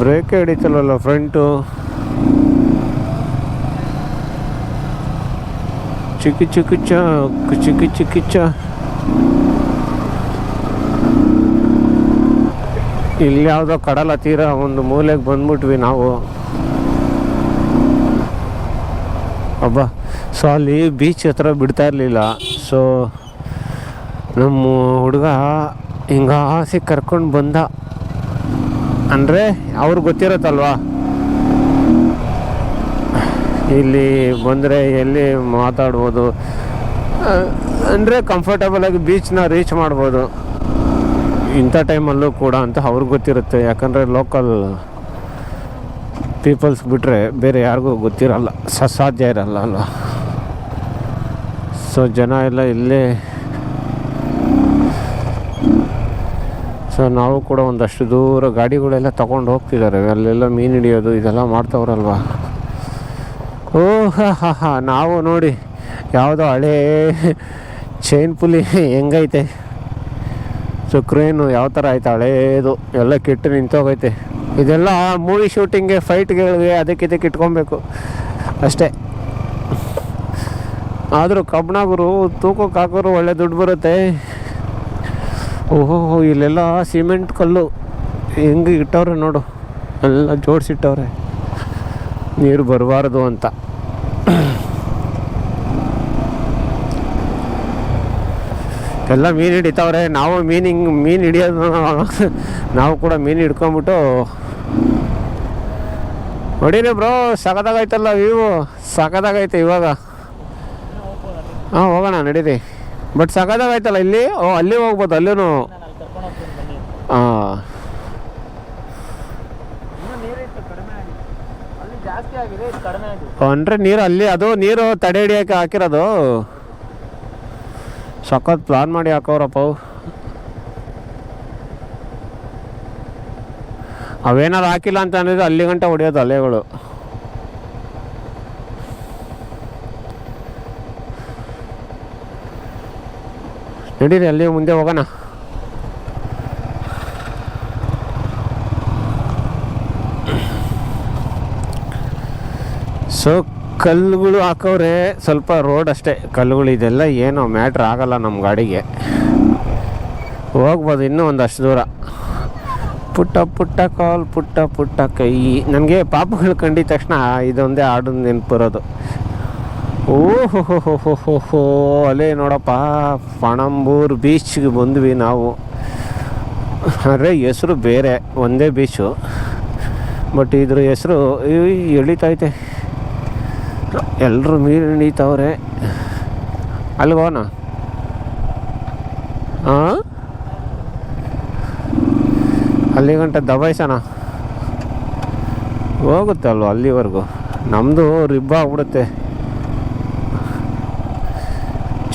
Break ಹಿಡಿತಲ್ವಲ್ಲ front ಚಿಕ್ಕಿ ಚಿಕ್ಕಿಚ್ಚ ಚಿಕ್ಕಿ ಚಿಕ್ಕಿಚ್ಚ ಇಲ್ಲಿ ಯಾವುದೋ ಕಡಲ ತೀರ ಒಂದು ಮೂಲೆಗೆ ಬಂದ್ಬಿಟ್ವಿ ನಾವು. ಅಬ್ಬಾ ಸೊ ಅಲ್ಲಿ ಬೀಚ್ ಹತ್ರ ಬಿಡ್ತಾ ಇರಲಿಲ್ಲ. ಸೊ ನಮ್ಮ ಹುಡುಗ ಹಿಂಗಾಸಿ ಕರ್ಕೊಂಡು ಬಂದ. ಅಂದರೆ ಅವ್ರಿಗೆ ಗೊತ್ತಿರುತ್ತಲ್ವಾ? ಇಲ್ಲಿ ಬಂದರೆ ಎಲ್ಲಿ ಮಾತಾಡ್ಬೋದು? ಅಂದರೆ ಕಂಫರ್ಟಬಲಾಗಿ ಬೀಚ್ನ ರೀಚ್ ಮಾಡ್ಬೋದು. ಇಂಥ ಟೈಮಲ್ಲೂ ಕೂಡ ಅಂತ ಅವ್ರಿಗೆ ಗೊತ್ತಿರುತ್ತೆ. ಯಾಕಂದರೆ ಲೋಕಲ್ ಪೀಪಲ್ಸ್ ಬಿಟ್ಟರೆ ಬೇರೆ ಯಾರಿಗೂ ಗೊತ್ತಿರಲ್ಲ. ಸಸಾಧ್ಯ ಸಾಧ್ಯ ಇರಲ್ಲ ಅಲ್ವಾ? ಸೊ ಜನ ಎಲ್ಲ ಇಲ್ಲೇ ಸೊ ನಾವು ಕೂಡ ಒಂದಷ್ಟು ದೂರ ಗಾಡಿಗಳೆಲ್ಲ ತಗೊಂಡು ಹೋಗ್ತಿದ್ದಾರೆ. ಅಲ್ಲೆಲ್ಲ ಮೀನು ಹಿಡಿಯೋದು, ಇದೆಲ್ಲ ಮಾಡ್ತವ್ರಲ್ವ? ಓ ಹಾ ಹಾ ನಾವು ನೋಡಿ, ಯಾವುದೋ ಹಳೇ ಚೈನ್ ಪುಲಿ ಹೆಂಗೈತೆ? ಸೊ ಕ್ರೇನು ಯಾವ ಥರ ಆಯ್ತು ಹಳೇದು, ಎಲ್ಲ ಕೆಟ್ಟು ನಿಂತೋಗೈತೆ ಇದೆಲ್ಲ ಮೂವಿ ಶೂಟಿಂಗ್ಗೆ ಫೈಟ್ಗಳಿಗೆ ಅದಕ್ಕೆ ಇದಕ್ಕೆ ಇಟ್ಕೊಬೇಕು. ಅಷ್ಟೇ. ಆದರೂ ಕಬ್ಬಣಗುರು ತೂಕಕ್ಕೆ ಹಾಕೋರು ಒಳ್ಳೆ ದುಡ್ಡು ಬರುತ್ತೆ. ಓಹೋ ಇಲ್ಲೆಲ್ಲ ಸಿಮೆಂಟ್ ಕಲ್ಲು. ಹೆಂಗೆ ಇಟ್ಟವ್ರೆ ನೋಡು. ಎಲ್ಲ ಜೋಡಿಸಿಟ್ಟವ್ರೆ. ನೀರು ಬರಬಾರ್ದು ಅಂತ. ಎಲ್ಲ ಮೀನು ಹಿಡಿತಾವ್ರೆ. ನಾವು ಮೀನಿಂಗ್ ಮೀನು ಹಿಡಿಯೋದು ನಾವು ಕೂಡ ಮೀನು ಹಿಡ್ಕೊಂಬಿಟ್ಟು. ಹೊಡೀರಿ ಬ್ರೋ ಸಖತ್ತಾಗೈತಲ್ಲ ವ್ಯೂ ಸಖತ್ತಾಗೈತೆ ಇವಾಗ. ಹಾಂ, ಹೋಗೋಣ, ನಡೀರಿ. ಬಟ್ ಸಖತ್ತಾಗೈತಲ್ಲ ಇಲ್ಲಿ? ಓ, ಅಲ್ಲಿ ಹೋಗ್ಬೋದು ಅಲ್ಲೂ ಅಂದ್ರೆ ಹಾಂ ಅಂದರೆ ನೀರು ಅಲ್ಲಿ, ಅದು ನೀರು ತಡೆ ಹಿಡಿಯೋಕೆ ಹಾಕಿರೋದು. ಸಕತ್ ಪ್ಲಾನ್ ಮಾಡಿ ಹಾಕೋರಪ್ಪ ಅವೇನಾದ್ರು ಹಾಕಿಲ್ಲ ಅಂತ ಅಂದಿದ್ರೆ ಅಲ್ಲಿ ಗಂಟೆ ಹೊಡಿಯೋದು ಅಲೆಗಳು. ನಡೀರಿ ಅಲ್ಲಿ ಮುಂದೆ ಹೋಗೋಣ. ಸೊ ಕಲ್ಲುಗಳು ಹಾಕವ್ರೆ, ಸ್ವಲ್ಪ ರೋಡ್ ಅಷ್ಟೇ. ಕಲ್ಲುಗಳು ಇದೆಲ್ಲ ಏನು ಮ್ಯಾಟ್ರ್ ಆಗಲ್ಲ ನಮ್ಮ ಗಾಡಿಗೆ. ಹೋಗ್ಬೋದು ಇನ್ನೂ ಒಂದಷ್ಟು ದೂರ. ಪುಟ್ಟ ಪುಟ್ಟ ಕಾಲ್, ಪುಟ್ಟ ಪುಟ್ಟ ಕೈ. ನನಗೆ ಪಾಪಗಳು ಕಂಡಿದ ತಕ್ಷಣ ಇದೊಂದೇ ಹಾಡು ನೆನಪು ಬರೋದು ಓಹೋ ಹೋ ಹೋ ಹೋ ಹೋ ಅಲ್ಲೇ ನೋಡಪ್ಪ, ಪಣಂಬೂರ್ ಬೀಚ್ಗೆ ಬಂದ್ವಿ ನಾವು. ಅಂದರೆ ಹೆಸರು ಬೇರೆ, ಒಂದೇ ಬೀಚು. ಬಟ್ ಇದ್ರ ಹೆಸರು ಎಳಿತೈತೆ ಎಲ್ಲರೂ ಮೀನು ಹಿಡಿತಾವ್ರೆ. ಅಲ್ಲಿಗೆ ಹೋಗೋಣ ಹಾಂ ಅಲ್ಲಿ ಗಂಟೆ ದಬಾಯಿಸೋಣ ಹೋಗುತ್ತೆ ಅಲ್ವ ಅಲ್ಲಿವರೆಗೂ? ನಮ್ಮದು ರಿಬ್ಬ ಆಗ್ಬಿಡುತ್ತೆ.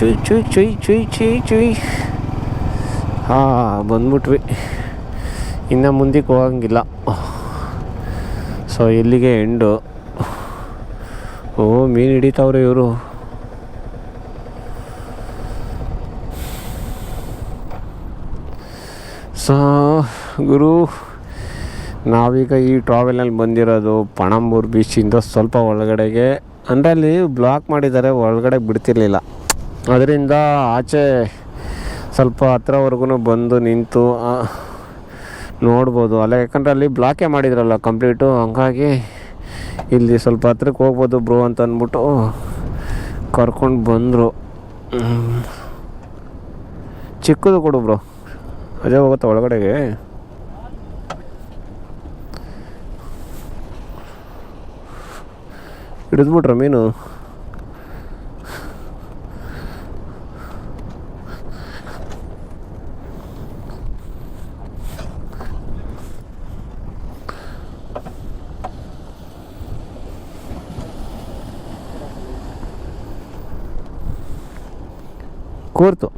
ಚುಯ್ ಚುಯ್ ಚುಯ್ ಚುಯ್ ಚುಯ್ ಚುಯ್. ಹಾಂ, ಬಂದ್ಬಿಟ್ವಿ. ಇನ್ನು ಮುಂದಕ್ಕೆ ಹೋಗಂಗಿಲ್ಲ. ಸೊ ಇಲ್ಲಿಗೆ ಎಂಡು ಓ, ಮೀನು ಹಿಡಿತಾವ್ರೆ ಇವರು. ಸೊ ಗುರು, ನಾವೀಗ ಈ ಟ್ರಾವೆಲಲ್ಲಿ ಬಂದಿರೋದು ಪಣಂಬೂರು ಬೀಚಿಂದ ಸ್ವಲ್ಪ ಒಳಗಡೆಗೆ. ಅಂದರೆ ಅಲ್ಲಿ ಬ್ಲಾಕ್ ಮಾಡಿದ್ದಾರೆ, ಒಳಗಡೆ ಬಿಡ್ತಿರ್ಲಿಲ್ಲ. ಅದರಿಂದ ಆಚೆ ಸ್ವಲ್ಪ ಹತ್ರವರೆಗೂ ಬಂದು ನಿಂತು ನೋಡ್ಬೋದು. ಅಲ್ಲ, ಯಾಕಂದರೆ ಅಲ್ಲಿ ಬ್ಲಾಕೇ ಮಾಡಿದ್ರಲ್ಲ ಕಂಪ್ಲೀಟು ಹಂಗಾಗಿ ಇಲ್ಲಿ ಸ್ವಲ್ಪ ಹತ್ರಕ್ಕೆ ಹೋಗ್ಬೋದು ಬ್ರೋ ಅಂತ ಅಂದ್ಬಿಟ್ಟು ಕರ್ಕೊಂಡು ಬಂದರು. ಚಿಕ್ಕದು ಕೊಡು ಬ್ರೋ ಅದೇ ಹೋಗುತ್ತಾ ಒಳಗಡೆಗೆ. ಹಿಡಿದ್ಬಿಟ್ರ ಮೀನು? ಕೂರ್ತು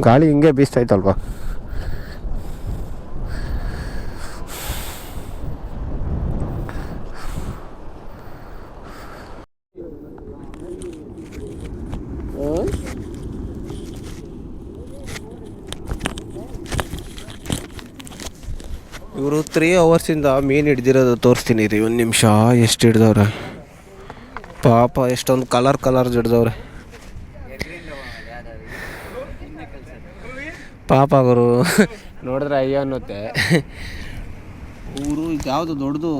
ಗಾಳಿ ಹಿಂಗೆ ಬೀಸ್ತೈತಲ್ವಾ ಇವರು ತ್ರೀ ಅವರ್ಸಿಂದ ಮೀನು ಹಿಡ್ದಿರೋದು ತೋರಿಸ್ತೀನಿ ರೀ. ಒಂದು ನಿಮಿಷ, ಎಷ್ಟು ಹಿಡ್ದವ್ರೆ? ಪಾಪ, ಎಷ್ಟೊಂದು ಕಲರ್ ಕಲರ್ ಹಿಡ್ದವ್ರೆ. ಪಾಪ ಅವರು ನೋಡಿದ್ರೆ ಅಯ್ಯೋ ಅನ್ನುತ್ತೆ. ಊರು ಯಾವುದು ದೊಡ್ಡದು?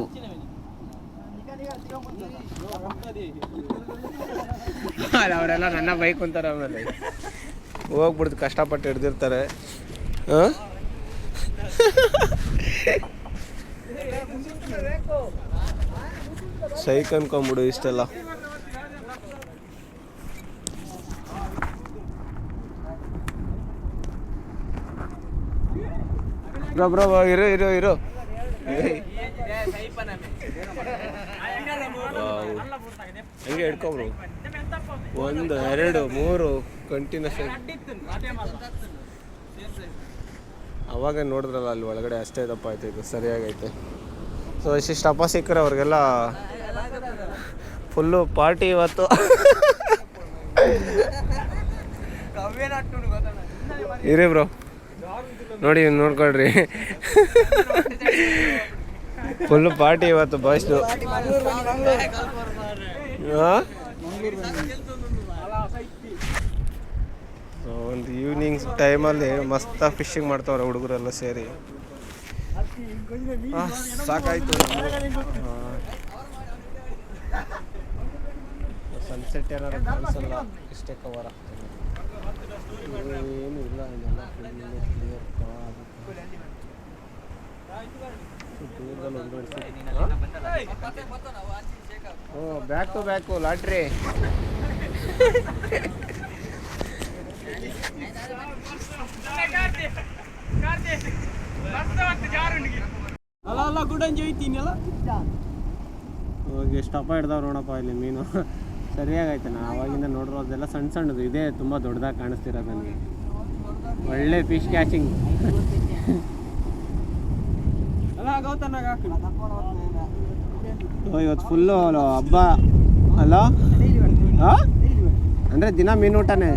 ಅವರೆಲ್ಲ ನನ್ನ ಬೈಕ್ ಅಂತಾರೆ ಆಮೇಲೆ. ಹೋಗ್ಬಿಡ್ತು ಕಷ್ಟಪಟ್ಟು ಹಿಡ್ದಿರ್ತಾರೆ. ಹಾಂ? ಸೈಕ್ ಅನ್ಕೊಂಬಿಡು ಇಷ್ಟೆಲ್ಲ. ಬ್ರೋ ಬ್ರೋ ಇರೋ, ಇರು ಇರು. ಹಂಗೆ ಹಿಡ್ಕೊಬ್ರು ಒಂದು, ಎರಡು, ಮೂರು ಕಂಟಿನ್ಯೂಸ್ ಅವಾಗ ನೋಡಿದ್ರಲ್ಲ, ಅಲ್ಲಿ ಒಳಗಡೆ ಅಷ್ಟೇ ದಪ್ಪ ಆಯ್ತು, ಇದು ಸರಿಯಾಗೈತೆ. ಸೊ ಇಷ್ಟಿಷ್ಟಪ್ಪ ಸಿಕ್ಕರೆ ಅವ್ರಿಗೆಲ್ಲ ಫುಲ್ಲು ಪಾರ್ಟಿ ಇವತ್ತು. ಇರಿ ಬ್ರೋ ನೋಡಿ, ನೋಡ್ಕೊಳ್ರಿ. ಫುಲ್ಲು ಪಾರ್ಟಿ ಇವತ್ತು ಬಾಯ್ಸ್ದು ಒಂದು ಈವ್ನಿಂಗ್ ಟೈಮಲ್ಲಿ ಮಸ್ತ ಫಿಶಿಂಗ್ ಮಾಡ್ತಾವ್ರೆ ಹುಡುಗರೆಲ್ಲ ಸೇರಿ. ಸಾಕಾಯ್ತು. ಸನ್ಸೆಟ್ ಏನಾರು ಕಾಣಿಸಲ್ಲ ಇಷ್ಟೇ ಕವರ್ ಏನು ಇಲ್ಲ ಇನ್ನೆಲ್ಲ ಕ್ಲಿಯರ್ ಓ ಬ್ಯಾಕ್ ಟು ಬ್ಯಾಕು ಲಾಟ್ರಿ. ಅಲ್ಲ ಅಲ್ಲ ಗುಡಂಜಿ ಹೋಯ್ತೀನಿ ಅಲ್ಲ ಹೋಗಿ ಎಷ್ಟಪ್ಪ ಹಿಡ್ದಾವ್ ನೋಡಪ್ಪ ಇಲ್ಲಿ ಮೀನು. ಸರಿಯಾಗೈತೆ ನಾ ಅವಾಗಿಂದ ನೋಡಿರೋದೆಲ್ಲ ಸಣ್ಣ ಸಣ್ಣದು. ಇದೇ ತುಂಬ ದೊಡ್ಡದಾಗಿ ಕಾಣಿಸ್ತಿರೋದು ನನಗೆ. ಒಳ್ಳೆ ಫಿಶ್ ಕ್ಯಾಚಿಂಗ್ ಇವತ್ತು ಫುಲ್ಲು ಹಬ್ಬ. ಅಲ್ಲ? ಅಂದರೆ ದಿನ ಮೀನು ಊಟನೇ.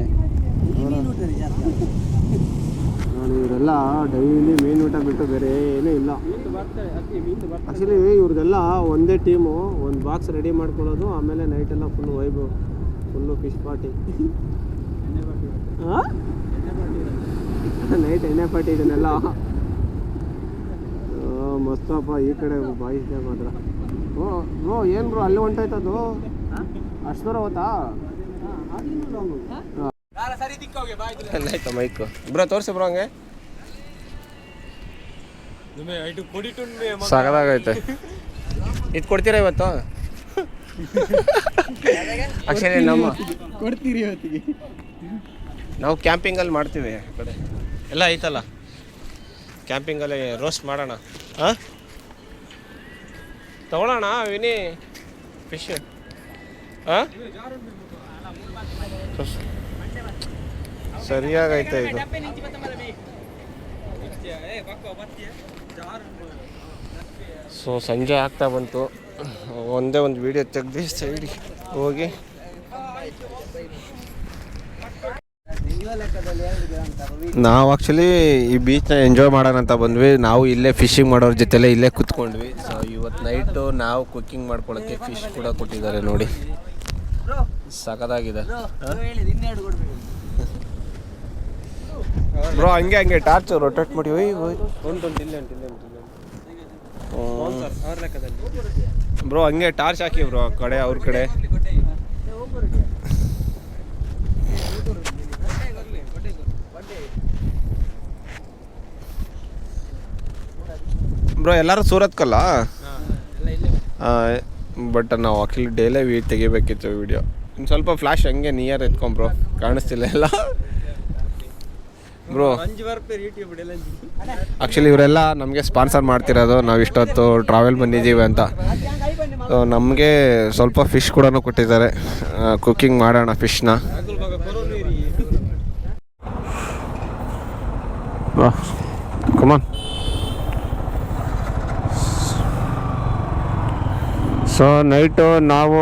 ನೋಡಿ ಇವರೆಲ್ಲ ಡೈಲಿ ಮೀನು ಊಟ ಬಿಟ್ಟು ಬೇರೆ ಏನೂ ಇಲ್ಲ. ಆ್ಯಕ್ಚುಲಿ ಇವ್ರದ್ದೆಲ್ಲ ಒಂದೇ ಟೀಮು ಒಂದು ಬಾಕ್ಸ್ ರೆಡಿ ಮಾಡ್ಕೊಳ್ಳೋದು ಆಮೇಲೆ ನೈಟೆಲ್ಲ full vibe full fish party night ಎಣ್ಣೆ ಪಾರ್ಟಿ ಇದನ್ನೆಲ್ಲ. ಮಸ್ತಪ್ಪ ಈ ಕಡೆ ಬಾಯಿಸಿದೆ ಮಾತ್ರ. ಓ ಓ ಏನು ಬ್ರೋ ಅಲ್ಲಿ ಹೊಂಟಾಯ್ತದು? ಅಷ್ಟು ದೂರ ಹೋತಾ ಸರಿ ದಿಕ್ಕೋಗೆ ಬಾಯ್ ಆಯ್ತಾ ಮೈಕು ಬ್ರೋ ತೋರಿಸಿ ಬ್ರೋ ಹಂಗೆ. ಸಾಕಾಗೈತೆ ಇದು ಕೊಡ್ತೀರಾ ಇವತ್ತು? ಆಕ್ಚುಲಿ ನಮ್ಮ ಕೊಡ್ತೀರಿ ಇವತ್ತಿಗೆ. ನಾವು ಕ್ಯಾಂಪಿಂಗಲ್ಲಿ ಮಾಡ್ತೀವಿ ಆ ಕಡೆ. ಎಲ್ಲ ಐತಲ್ಲ ಕ್ಯಾಂಪಿಂಗಲ್ಲಿ ರೋಸ್ಟ್ ಮಾಡೋಣ. ಹಾಂ? ತಗೊಳ್ಳೋಣ ವಿನಿ? ಫಿಶ್ ಹಾಂ? ಸರಿಯಾಗೈತೆ ಇದು. ಸೊ ಸಂಜೆ ಆಗ್ತಾ ಬಂತು. ಒಂದೇ ಒಂದು ವಿಡಿಯೋ ತೆಗ್ದು ಸೈಡಿಗೆ ಹೋಗಿ. ನಾವು ಆ್ಯಕ್ಚುಲಿ ಈ ಬೀಚ್ನ ಎಂಜಾಯ್ ಮಾಡೋಣ ಅಂತ ಬಂದ್ವಿ. ನಾವು ಇಲ್ಲೇ ಫಿಶಿಂಗ್ ಮಾಡೋರ ಜೊತೆಲೆ ಇಲ್ಲೇ ಕುತ್ಕೊಂಡ್ವಿ. ಸೊ ಇವತ್ತು ನೈಟು ನಾವು ಕುಕ್ಕಿಂಗ್ ಮಾಡ್ಕೊಳ್ಳೋಕ್ಕೆ ಫಿಶ್ ಕೂಡ ಕೊಟ್ಟಿದ್ದಾರೆ ನೋಡಿ. ಸಖತ್ತಾಗಿದೆ. ಬ್ರೋ ಹಂಗೆ ಹಂಗೆ ಟಾರ್ಚ್ ರೊಟೇಟ್ ಮಾಡಿ ಒಯ್ ಒಯ್ ಲೆಕ್ಕದಲ್ಲಿ. ಬ್ರೋ ಹಂಗೆ ಟಾರ್ಚ್ ಹಾಕಿ ಬ್ರೋ ಆ ಕಡೆ ಅವ್ರ ಕಡೆ. ಬ್ರೋ ಎಲ್ಲರೂ ಸೂರತ್ಕಲ್ಲ ಎಲ್ಲ ಇಲ್ಲೇ. ಬಟ್ ನಾವು ಅಖಿಲ್ ಡೇಲೇ ವಿ ತೆಗಿಬೇಕಿತ್ತು ವಿಡಿಯೋ ಇನ್ನು ಸ್ವಲ್ಪ ಫ್ಲಾಶ್ ಹಂಗೆ ನಿಯರ್ ಎತ್ಕೊಂಡ್ ಬ್ರೋ ಕಾಣಿಸ್ತಿಲ್ಲ ಎಲ್ಲ. ಬ್ರೋ ಆ್ಯಕ್ಚುಲಿ ಇವರೆಲ್ಲ ನಮಗೆ ಸ್ಪಾನ್ಸರ್ ಮಾಡ್ತಿರೋದು. ನಾವು ಇಷ್ಟೊತ್ತು ಟ್ರಾವೆಲ್ ಬಂದಿದ್ದೀವಿ ಅಂತ. ನಮಗೆ ಸ್ವಲ್ಪ ಫಿಶ್ ಕೂಡ ಕೊಟ್ಟಿದ್ದಾರೆ. ಕುಕ್ಕಿಂಗ್ ಮಾಡೋಣ ಫಿಶ್ನ ಕಮಾನ್ ಸೊ ನೈಟು ನಾವು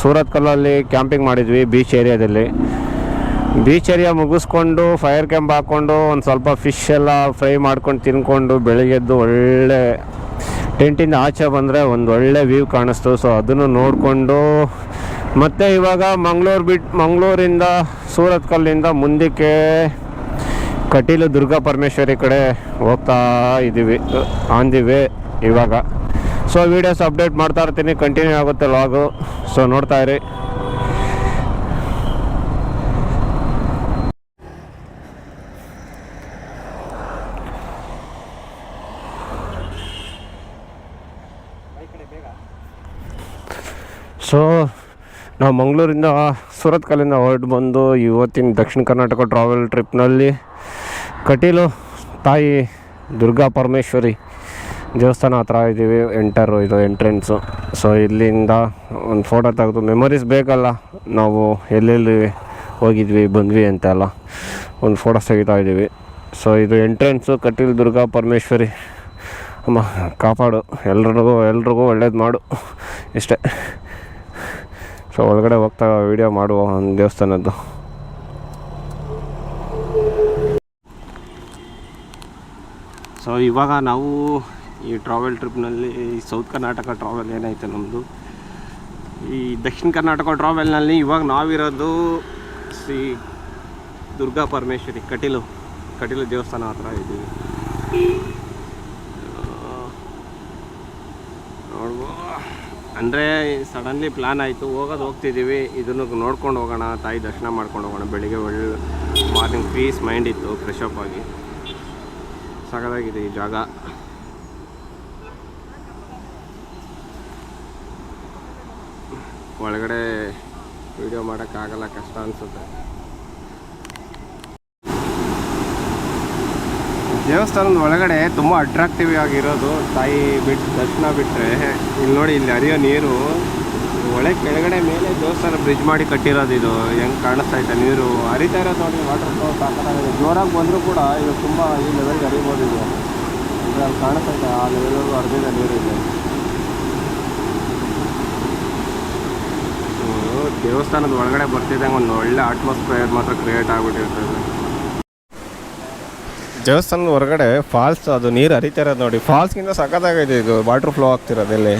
ಸೂರತ್ ಕಲ್ಲಲ್ಲಿ ಕ್ಯಾಂಪಿಂಗ್ ಮಾಡಿದ್ವಿ ಬೀಚ್ ಏರಿಯಾದಲ್ಲಿ. ಬೀಚ್ ಏರಿಯಾ ಮುಗಿಸ್ಕೊಂಡು ಫೈರ್ ಕ್ಯಾಂಪ್ ಹಾಕ್ಕೊಂಡು ಒಂದು ಸ್ವಲ್ಪ ಫಿಶ್ ಎಲ್ಲ ಫ್ರೈ ಮಾಡ್ಕೊಂಡು ತಿನ್ಕೊಂಡು ಬೆಳಗ್ಗೆದ್ದು ಒಳ್ಳೆ ಟೆಂಟಿಂದ ಆಚೆ ಬಂದರೆ ಒಂದು ಒಳ್ಳೆ ವ್ಯೂ ಕಾಣಿಸ್ತು. ಸೊ ಅದನ್ನು ನೋಡಿಕೊಂಡು ಮತ್ತು ಇವಾಗ ಮಂಗಳೂರು ಬಿಟ್ಟು ಮಂಗಳೂರಿಂದ ಸೂರತ್ ಕಲ್ಲಿಂದ ಮುಂದಕ್ಕೆ ಕಟೀಲು ದುರ್ಗಾ ಪರಮೇಶ್ವರಿ ಕಡೆ ಹೋಗ್ತಾ ಇದ್ದೀವಿ ಆನ್ ದಿ ವೇ ಇವಾಗ. ಸೊ ವೀಡಿಯೋಸ್ ಅಪ್ಡೇಟ್ ಮಾಡ್ತಾ ಇರ್ತೀನಿ. ಕಂಟಿನ್ಯೂ ಆಗುತ್ತೆ ಲಾಗು ಸೊ ನೋಡ್ತಾ ಇರಿ. ಸೊ ನಾವು ಮಂಗಳೂರಿಂದ ಸೂರತ್ ಕಲ್ಲಿಂದ ಹೊರಟು ಬಂದು ಇವತ್ತಿನ ದಕ್ಷಿಣ ಕರ್ನಾಟಕ ಟ್ರಾವೆಲ್ ಟ್ರಿಪ್ನಲ್ಲಿ ಕಟೀಲು ತಾಯಿ ದುರ್ಗಾ ಪರಮೇಶ್ವರಿ ದೇವಸ್ಥಾನ ಹತ್ರ ಇದ್ದೀವಿ, ಎಂಟರು ಇದು ಎಂಟ್ರೆನ್ಸು ಸೊ ಇಲ್ಲಿಂದ ಒಂದು ಫೋಟೋ ತೆಗೆದು ಮೆಮೊರೀಸ್ ಬೇಕಲ್ಲ, ನಾವು ಎಲ್ಲೆಲ್ಲಿ ಹೋಗಿದ್ವಿ, ಬಂದ್ವಿ ಅಂತೆಲ್ಲ ಒಂದು ಫೋಟೋಸ್ ತೆಗಿತಾ ಇದ್ದೀವಿ. ಸೊ ಇದು ಎಂಟ್ರೆನ್ಸು ಕಟೀಲ್ ದುರ್ಗಾ ಪರಮೇಶ್ವರಿ. ಅಮ್ಮ, ಕಾಪಾಡು. ಎಲ್ರಿಗೂ ಎಲ್ರಿಗೂ ಒಳ್ಳೇದು ಮಾಡು. ಇಷ್ಟೇ. ಸೊ ಒಳಗಡೆ ಹೋಗ್ತಾ ವಿಡಿಯೋ ಮಾಡುವ ಒಂದು ದೇವಸ್ಥಾನದ್ದು. ಸೊ ಇವಾಗ ನಾವು ಈ ಟ್ರಾವೆಲ್ ಟ್ರಿಪ್ನಲ್ಲಿ ಸೌತ್ ಕರ್ನಾಟಕ ಟ್ರಾವೆಲ್ ಏನೈತೆ ನಮ್ಮದು ಈ ದಕ್ಷಿಣ ಕರ್ನಾಟಕ ಟ್ರಾವೆಲ್ನಲ್ಲಿ ಇವಾಗ ನಾವಿರೋದು ಶ್ರೀ ದುರ್ಗಾ ಪರಮೇಶ್ವರಿ, ಕಟೀಲು ಕಟೀಲು ದೇವಸ್ಥಾನ ಹತ್ರ ಇದ್ದೀವಿ ನೋಡ್ಬೋ ಅಂದರೆ ಸಡನ್ಲಿ ಪ್ಲ್ಯಾನ್ ಆಯಿತು, ಹೋಗೋದು ಹೋಗ್ತಿದ್ದೀವಿ ಇದನ್ನು ನೋಡ್ಕೊಂಡು ಹೋಗೋಣ, ತಾಯಿ ದರ್ಶನ ಮಾಡ್ಕೊಂಡು ಹೋಗೋಣ. ಬೆಳಿಗ್ಗೆ ಒಳ್ಳೆ ಮಾರ್ನಿಂಗ್ ಪೀಸ್ ಮೈಂಡ್ ಇತ್ತು ಫ್ರೆಶ್ ಅಪ್ ಆಗಿ. ಸಗದಾಗಿದೆ ಈ ಜಾಗ. ಒಳಗಡೆ ವಿಡಿಯೋ ಮಾಡೋಕ್ಕಾಗಲ್ಲ, ಕಷ್ಟ ಅನಿಸುತ್ತೆ. ದೇವಸ್ಥಾನದ ಒಳಗಡೆ ತುಂಬ ಅಟ್ರಾಕ್ಟಿವ್ ಆಗಿರೋದು ತಾಯಿ ಬಿಟ್ಟು ದರ್ಶನ ಬಿಟ್ಟರೆ ಇಲ್ಲಿ ನೋಡಿ, ಇಲ್ಲಿ ಹರಿಯೋ ನೀರು. ಒಳೆ ಕೆಳಗಡೆ ಮೇಲೆ ದೇವಸ್ಥಾನ ಬ್ರಿಡ್ಜ್ ಮಾಡಿ ಕಟ್ಟಿರೋದು ಇದು. ಹೆಂಗೆ ಕಾಣಿಸ್ತಾ ಇದೆ ನೀರು. ಹರಿತಾ ಇರೋದು ನೋಡಿ ವಾಟರ್ ಫ್ಲೋ ಸಾಕಾಗಿದೆ ಜೋರಾಗಿ ಬಂದರೂ ಕೂಡ ಇದು ತುಂಬ ಈ ಲೆವೆಲ್ಗೆ ಹರಿಬೋದು ಇದು. ಅಲ್ಲಿ ಕಾಣಿಸ್ತಾ ಇದೆ, ಆ ಲೆವೆಲ್ವರೆಗೂ ಹರಿದಿದೆ ನೀರು ಇಲ್ಲಿ. ದೇವಸ್ಥಾನದ ಒಳಗಡೆ ಬರ್ತಿದ್ದಂಗೆ ಒಂದು ಒಳ್ಳೆ ಅಟ್ಮಾಸ್ಫಿಯರ್ ಮಾತ್ರ ಕ್ರಿಯೇಟ್ ಆಗಿಬಿಟ್ಟಿರ್ತದೆ ದೇವಸ್ಥಾನದ ಹೊರಗಡೆ ಫಾಲ್ಸ್ ಅದು ನೀರು ಹರಿತಾ ಇರೋದು ನೋಡಿ ಫಾಲ್ಸ್ಗಿಂತ ಸಖತ್ತಾಗೈತೆ ಇದು. ವಾಟರ್ ಫ್ಲೋ ಆಗ್ತಿರೋದು ಇಲ್ಲಿ.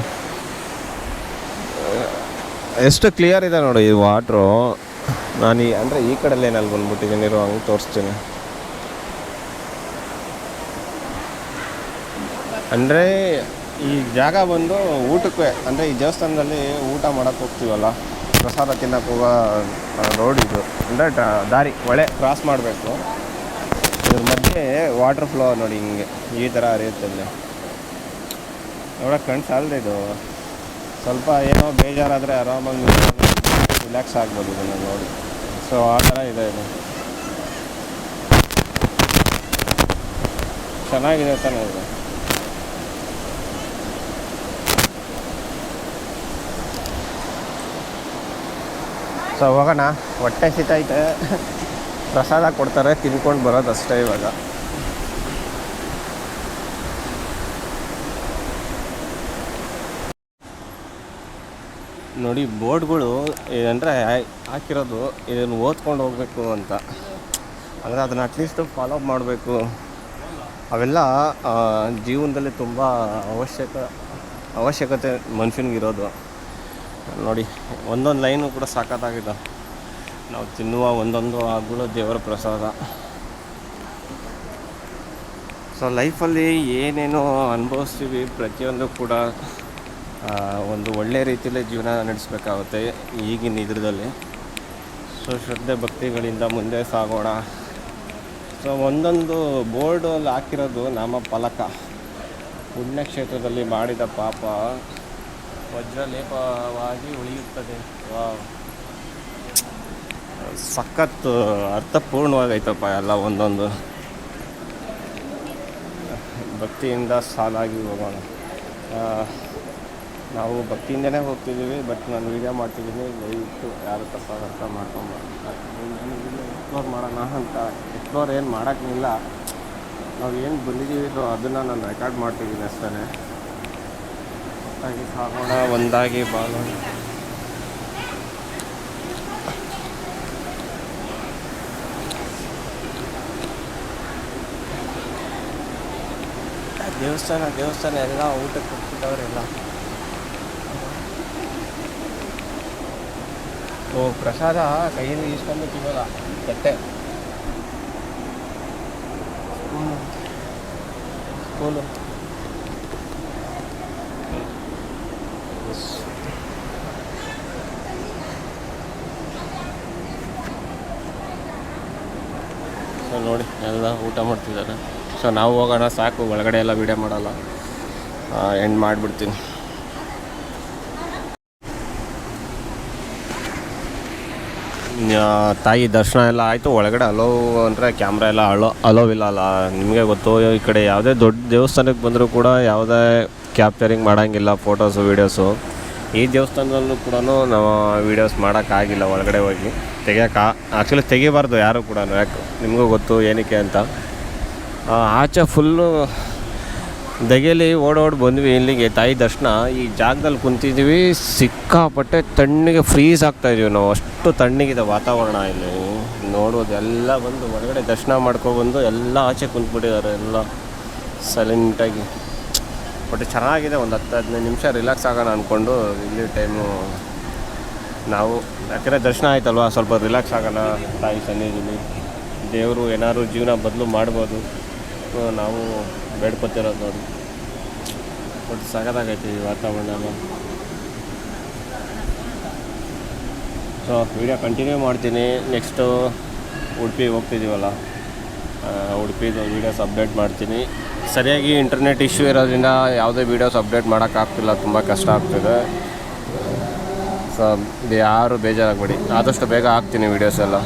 ಎಷ್ಟು ಕ್ಲಿಯರ್ ಇದೆ ನೋಡಿ ಈ ವಾಟ್ರು ನಾನು ಈ ಅಂದರೆ ಈ ಕಡೆಲ್ಲೇ ಏನಲ್ಲಿ ಬಂದ್ಬಿಟ್ಟಿದ್ದೀನಿ ನೀರು ಹಂಗೆ ತೋರಿಸ್ತೀನಿ. ಅಂದರೆ ಈ ಜಾಗ ಬಂದು ಊಟಕ್ಕೆ ಅಂದರೆ ಈ ದೇವಸ್ಥಾನದಲ್ಲಿ ಊಟ ಮಾಡೋಕ್ಕೆ ಹೋಗ್ತೀವಲ್ಲ? ಪ್ರಸಾದ ತಿನ್ನಕ್ಕೆ ಹೋಗೋ ರೋಡ್ ಇದು. ಅಂದರೆ ದಾರಿ, ಹೊಳೆ ಕ್ರಾಸ್ ಮಾಡಬೇಕು. ಇದ್ರ ಮಧ್ಯೆ ವಾಟರ್ ಫ್ಲೋ ನೋಡಿ ಹಿಂಗೆ, ಈ ಥರ ಹರಿಯುತ್ತೆ ಅಲ್ಲಿ ನೋಡೋಕೆ ಕಣ್ಣು ಸಾಲದು ಇದು. ಸ್ವಲ್ಪ ಏನೋ ಬೇಜಾರಾದರೆ ಆರಾಮಾಗಿ ರಿಲ್ಯಾಕ್ಸ್ ಆಗ್ಬೋದು ಇದನ್ನು ನೋಡಿ. ಸೊ ಆ ಥರ ಇದೆ ಇದು. ಚೆನ್ನಾಗಿದೆ ತಾನೇ ಇದು. ಸೊ, ಹೋಗೋಣ. ಹೊಟ್ಟೆ ಸಿತೈತೆ. ಪ್ರಸಾದ ಕೊಡ್ತಾರೆ, ತಿನ್ಕೊಂಡು ಬರೋದು ಅಷ್ಟೇ ಇವಾಗ. ನೋಡಿ, ಬೋರ್ಡ್ಗಳು ಅಂದರೆ ಹಾಕಿರೋದು, ಇದನ್ನು ಓದ್ಕೊಂಡು ಹೋಗಬೇಕು ಅಂತ. ಅಂದರೆ ಅದನ್ನು ಅಟ್ಲೀಸ್ಟ್ ಫಾಲೋ ಮಾಡಬೇಕು. ಅವೆಲ್ಲ ಜೀವನದಲ್ಲಿ ತುಂಬ ಅವಶ್ಯಕ, ಅವಶ್ಯಕತೆ ಮನುಷ್ಯನಿಗಿರೋದು. ನೋಡಿ, ಒಂದೊಂದು ಲೈನು ಕೂಡ ಸಾಕತ್ತಾಗಿದೆ ನಾವು ತಿನ್ನುವ ಒಂದೊಂದು ಆಗಳು ದೇವರ ಪ್ರಸಾದ. ಸೊ ಲೈಫಲ್ಲಿ ಏನೇನು ಅನುಭವಿಸ್ತೀವಿ, ಪ್ರತಿಯೊಂದು ಕೂಡ ಒಂದು ಒಳ್ಳೆಯ ರೀತಿಯಲ್ಲಿ ಜೀವನ ನಡೆಸಬೇಕಾಗುತ್ತೆ ಈಗಿನ ಇದ್ರದಲ್ಲಿ. ಸೊ ಶ್ರದ್ಧೆ ಭಕ್ತಿಗಳಿಂದ ಮುಂದೆ ಸಾಗೋಣ. ಸೊ ಒಂದೊಂದು ಬೋರ್ಡಲ್ಲಿ ಹಾಕಿರೋದು ನಾಮ ಫಲಕ ಪುಣ್ಯಕ್ಷೇತ್ರದಲ್ಲಿ ಮಾಡಿದ ಪಾಪ ವಜ್ರಲೇಪವಾಗಿ ಉಳಿಯುತ್ತದೆ. ಸಖತ್ ಅರ್ಥಪೂರ್ಣವಾಗೈತಪ್ಪ ಎಲ್ಲ ಒಂದೊಂದು. ಭಕ್ತಿಯಿಂದ ಸಾಲಾಗಿ ಹೋಗೋಣ. ನಾವು ಭಕ್ತಿಯಿಂದನೇ ಹೋಗ್ತಿದ್ದೀವಿ, ಬಟ್ ನಾನು ವೀಡಿಯೋ ಮಾಡ್ತಿದ್ದೀನಿ, ದಯವಿಟ್ಟು ಯಾರು ತಪ್ಪಾಗ ಅರ್ಥ ಮಾಡ್ಕೊಂಬಾರ್ದು ಎಕ್ಸ್ಪ್ಲೋರ್ ಮಾಡೋಣ ಅಂತ. ಎಕ್ಸ್ಪ್ಲೋರ್ ಏನು ಮಾಡೋಕ್ಕಿಲ್ಲ ನಾವು ಏನು ಬಂದಿದ್ದೀವಿ ಅದನ್ನು ನಾನು ರೆಕಾರ್ಡ್ ಮಾಡ್ತಿದ್ದೀನಿ ಅಷ್ಟೇ ಒಟ್ಟಾಗಿ ಸಾಗೋಣ, ಒಂದಾಗಿ ಬಾಳೋಣ. ದೇವಸ್ಥಾನ ದೇವಸ್ಥಾನ ಎಲ್ಲ ಊಟಕ್ಕೆ ಎಲ್ಲ. ಓ, ಪ್ರಸಾದ ಕೈಯಲ್ಲಿ ಇಷ್ಟೊಂದು ತಿನ್ನೋಲ್ಲ ಕೆಟ್ಟೆ. ಹ್ಞೂ ಸ್ಕೂಲು. ನೋಡಿ, ಎಲ್ಲ ಊಟ ಮಾಡ್ತಿದ್ದಾರೆ. ಸೊ ನಾವು ಹೋಗೋಣ, ಸಾಕು, ಒಳಗಡೆ ಎಲ್ಲ ವೀಡಿಯೋ ಮಾಡೋಲ್ಲ. ಎಂಡ್ ಮಾಡಿಬಿಡ್ತೀನಿ. ತಾಯಿ ದರ್ಶನ ಎಲ್ಲ ಆಯಿತು, ಒಳಗಡೆ ಅಲೋ ಅಂದರೆ ಕ್ಯಾಮ್ರಾ ಎಲ್ಲ ಅಲೋ ಅಲೋವಿಲ್ಲ ಅಲ್ಲ, ನಿಮಗೆ ಗೊತ್ತು, ಈ ಕಡೆ ಯಾವುದೇ ದೊಡ್ಡ ದೇವಸ್ಥಾನಕ್ಕೆ ಬಂದರೂ ಕೂಡ ಯಾವುದೇ ಕ್ಯಾಪ್ಚರಿಂಗ್ ಮಾಡೋಂಗಿಲ್ಲ ಫೋಟೋಸು ವೀಡಿಯೋಸು ಈ ದೇವಸ್ಥಾನದಲ್ಲೂ ಕೂಡ ನಾವು ವೀಡಿಯೋಸ್ ಮಾಡೋಕ್ಕಾಗಿಲ್ಲ, ಒಳಗಡೆ ಹೋಗಿ. ತೆಗಿಯೋಕೆ ಆ್ಯಕ್ಚುಲಿ ತೆಗಿಬಾರ್ದು ಯಾರು ಕೂಡ ಯಾಕೆ ನಿಮಗೂ ಗೊತ್ತು ಏನಕ್ಕೆ ಅಂತ. ಆಚೆ ಫುಲ್ಲು ದಗೆಯಲ್ಲಿ ಓಡೋಡಿ ಬಂದ್ವಿ ಇಲ್ಲಿಗೆ ತಾಯಿ ದರ್ಶನ. ಈ ಜಾಗದಲ್ಲಿ ಕುಂತಿದ್ದೀವಿ, ಸಿಕ್ಕಾಪಟ್ಟೆ ತಣ್ಣಗೆ ಫ್ರೀಸ್ ಆಗ್ತಾ ಇದೀವಿ ನಾವು. ಅಷ್ಟು ತಣ್ಣಗಿದೆ ವಾತಾವರಣ ಇಲ್ಲಿ. ನೋಡೋದು ಎಲ್ಲ ಬಂದು ಹೊರಗಡೆ ದರ್ಶನ ಮಾಡ್ಕೊಬಂದು ಎಲ್ಲ ಆಚೆ ಕುಂತ್ಬಿಟ್ಟಿದ್ದಾರೆ ಎಲ್ಲ ಸೈಲೆಂಟಾಗಿ ಬಟ್ ಚೆನ್ನಾಗಿದೆ, ಒಂದು ಹತ್ತು ಹದಿನೈದು ನಿಮಿಷ ರಿಲ್ಯಾಕ್ಸ್ ಆಗೋಣ ಅಂದ್ಕೊಂಡು ಇಲ್ಲಿ ಟೈಮು ನಾವು. ಯಾಕೆಂದರೆ ದರ್ಶನ ಆಯ್ತಲ್ವಾ, ಸ್ವಲ್ಪ ರಿಲ್ಯಾಕ್ಸ್ ಆಗೋಣ, ತಾಯಿ ಸನ್ನಿಧಿಲಿ. ದೇವರು ಏನಾದ್ರು ಜೀವನ ಬದಲು ಮಾಡ್ಬೋದು. ನಾವು ಬೇಡ್ಕೊತಿರೋದು ನೋಡಿ. ಬಟ್ ಸಖತ್ತಾಗೈತೆ ಈ ವಾತಾವರಣ ಸೊ ವಿಡಿಯೋ ಕಂಟಿನ್ಯೂ ಮಾಡ್ತೀನಿ. ನೆಕ್ಸ್ಟು ಉಡುಪಿ ಹೋಗ್ತಿದ್ದೀವಲ್ಲ ಉಡುಪಿದು ವೀಡಿಯೋಸ್ ಅಪ್ಡೇಟ್ ಮಾಡ್ತೀನಿ. ಸರಿಯಾಗಿ ಇಂಟರ್ನೆಟ್ ಇಶ್ಯೂ ಇರೋದ್ರಿಂದ ಯಾವುದೇ ವೀಡಿಯೋಸ್ ಅಪ್ಡೇಟ್ ಮಾಡೋಕ್ಕಾಗ್ತಿಲ್ಲ, ತುಂಬ ಕಷ್ಟ ಆಗ್ತಿದೆ. ಸೊ ಯಾರು ಬೇಜಾರಾಗಬೇಡಿ. ಆದಷ್ಟು ಬೇಗ ಹಾಕ್ತೀನಿ ವೀಡಿಯೋಸ್ ಎಲ್ಲ.